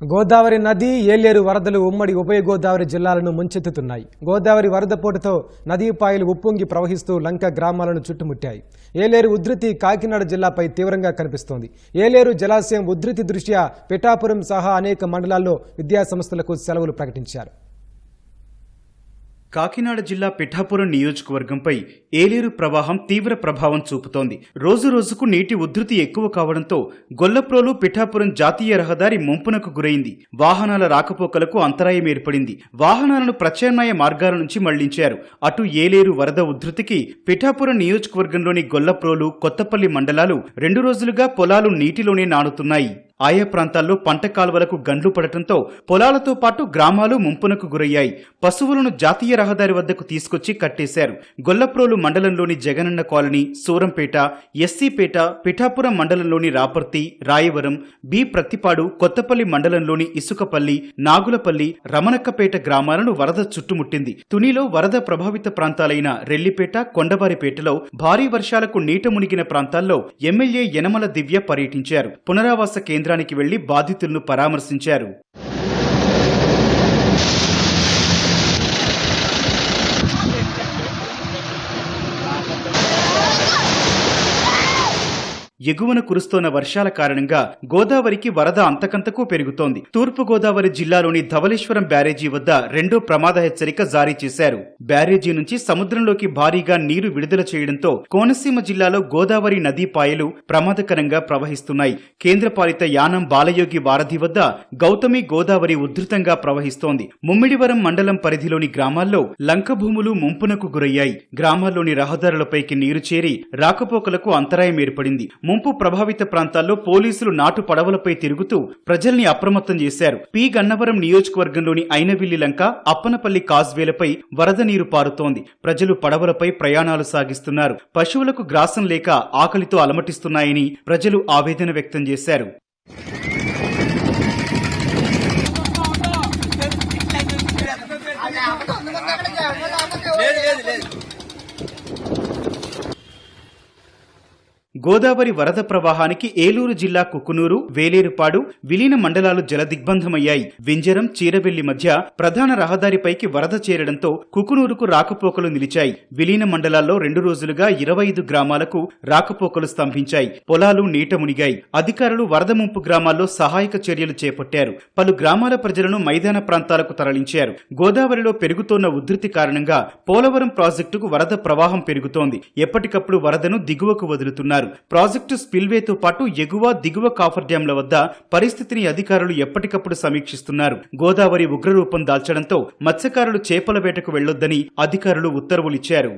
గోదావరి నది ఏలేరు వరదలు ఉమ్మడి ఉభయ గోదావరి జిల్లాలను ముంచెత్తుతున్నాయి. గోదావరి వరదపోటుతో నదీపాయలు ఉప్పొంగి ప్రవహిస్తూ లంక గ్రామాలను చుట్టుముట్టాయి. ఏలేరు ఉధృతి కాకినాడ జిల్లాపై తీవ్రంగా కనిపిస్తోంది. ఏలేరు జలాశయం ఉధృతి దృష్ట్యా పిఠాపురం సహా అనేక మండలాల్లో విద్యాసంస్థలకు సెలవులు ప్రకటించారు. కాకినాడ జిల్లా పిఠాపురం నియోజకవర్గంపై ఏలేరు ప్రవాహం తీవ్ర ప్రభావం చూపుతోంది. రోజు రోజుకు నీటి ఉధృతి ఎక్కువ కావడంతో గొల్లప్రోలు పిఠాపురం జాతీయ రహదారి ముంపునకు గురైంది. వాహనాల రాకపోకలకు అంతరాయం ఏర్పడింది. వాహనాలను ప్రత్యామ్నాయ మార్గాల నుంచి మళ్ళించారు. అటు ఏలేరు వరద ఉధృతికి పిఠాపురం నియోజకవర్గంలోని గొల్లప్రోలు కొత్తపల్లి మండలాలు రెండు రోజులుగా పొలాలు నీటిలోనే నానుతున్నాయి. ఆయా ప్రాంతాల్లో పంట కాలువలకు గండ్లు పడటంతో పొలాలతో పాటు గ్రామాలు ముంపునకు గురయ్యాయి. పశువులను జాతీయ రహదారి వద్దకు తీసుకొచ్చి కట్టేశారు. గొల్లప్రోలు మండలంలోని జగనన్న కాలనీ సూరంపేట ఎస్సీపేట పిఠాపురం మండలంలోని రాపర్తి రాయవరం బి ప్రత్తిపాడు కొత్తపల్లి మండలంలోని ఇసుకపల్లి నాగులపల్లి రమణక్కపేట గ్రామాలను వరద చుట్టుముట్టింది. తునిలో వరద ప్రభావిత ప్రాంతాలైన రెల్లిపేట కొండవారిపేటలో భారీ వర్షాలకు నీట మునిగిన ప్రాంతాల్లో ఎమ్మెల్యే యనమల దివ్య పర్యటించారు. పునరావాస కేంద్ర కేంద్రానికి వెళ్ళి బాధితులను పరామర్శించారు. ఎగువన కురుస్తోన్న వర్షాల కారణంగా గోదావరికి వరద అంతకంతకు పెరుగుతోంది. తూర్పు గోదావరి జిల్లాలోని ధవళేశ్వరం బ్యారేజీ వద్ద రెండో ప్రమాద హెచ్చరిక జారీ చేశారు. బ్యారేజీ నుంచి సముద్రంలోకి భారీగా నీరు విడుదల చేయడంతో కోనసీమ జిల్లాలో గోదావరి నదీ పాయలు ప్రమాదకరంగా ప్రవహిస్తున్నాయి. కేంద్రపాలిత యానం బాలయోగి వారధి వద్ద గౌతమి గోదావరి ఉధృతంగా ప్రవహిస్తోంది. ముమ్మిడివరం మండలం పరిధిలోని గ్రామాల్లో లంక భూములు ముంపునకు గురయ్యాయి. గ్రామాల్లోని రహదారులపైకి నీరు చేరి రాకపోకలకు అంతరాయం ఏర్పడింది. ముంపు ప్రభావిత ప్రాంతాల్లో పోలీసులు నాటు పడవలపై తిరుగుతూ ప్రజల్ని అప్రమత్తం చేశారు. పి. గన్నవరం నియోజకవర్గంలోని ఐనవిల్లి లంక అప్పనపల్లి కాజ్వేలపై వరద నీరు పారుతోంది. ప్రజలు పడవలపై ప్రయాణాలు సాగిస్తున్నారు. పశువులకు గ్రాసం లేక ఆకలితో అలమటిస్తున్నాయని ప్రజలు ఆవేదన వ్యక్తం చేశారు. గోదావరి వరద ప్రవాహానికి ఏలూరు జిల్లా కుకునూరు వేలేరుపాడు విలీన మండలాలు జలదిగ్బంధమయ్యాయి. వింజరం చీరవెల్లి మధ్య ప్రధాన రహదారిపైకి వరద చేరడంతో కుకునూరుకు రాకపోకలు నిలిచాయి. విలీన మండలాల్లో రెండు రోజులుగా ఇరవై ఐదు గ్రామాలకు రాకపోకలు స్తంభించాయి. పొలాలు నీట మునిగాయి. అధికారులు వరద ముంపు గ్రామాల్లో సహాయక చర్యలు చేపట్టారు. పలు గ్రామాల ప్రజలను మైదాన ప్రాంతాలకు తరలించారు. గోదావరిలో పెరుగుతోన్న ఉధృతి కారణంగా పోలవరం ప్రాజెక్టుకు వరద ప్రవాహం పెరుగుతోంది. ఎప్పటికప్పుడు వరదను దిగువకు వదులుతున్నారు. ప్రాజెక్టు స్పిల్వేతో పాటు ఎగువ దిగువ కాఫర్ డ్యాంల వద్ద పరిస్థితిని అధికారులు ఎప్పటికప్పుడు సమీక్షిస్తున్నారు. గోదావరి ఉగ్రరూపం దాల్చడంతో మత్స్యకారులు చేపల వేటకు వెళ్ళొద్దని అధికారులు ఉత్తర్వులిచ్చారు.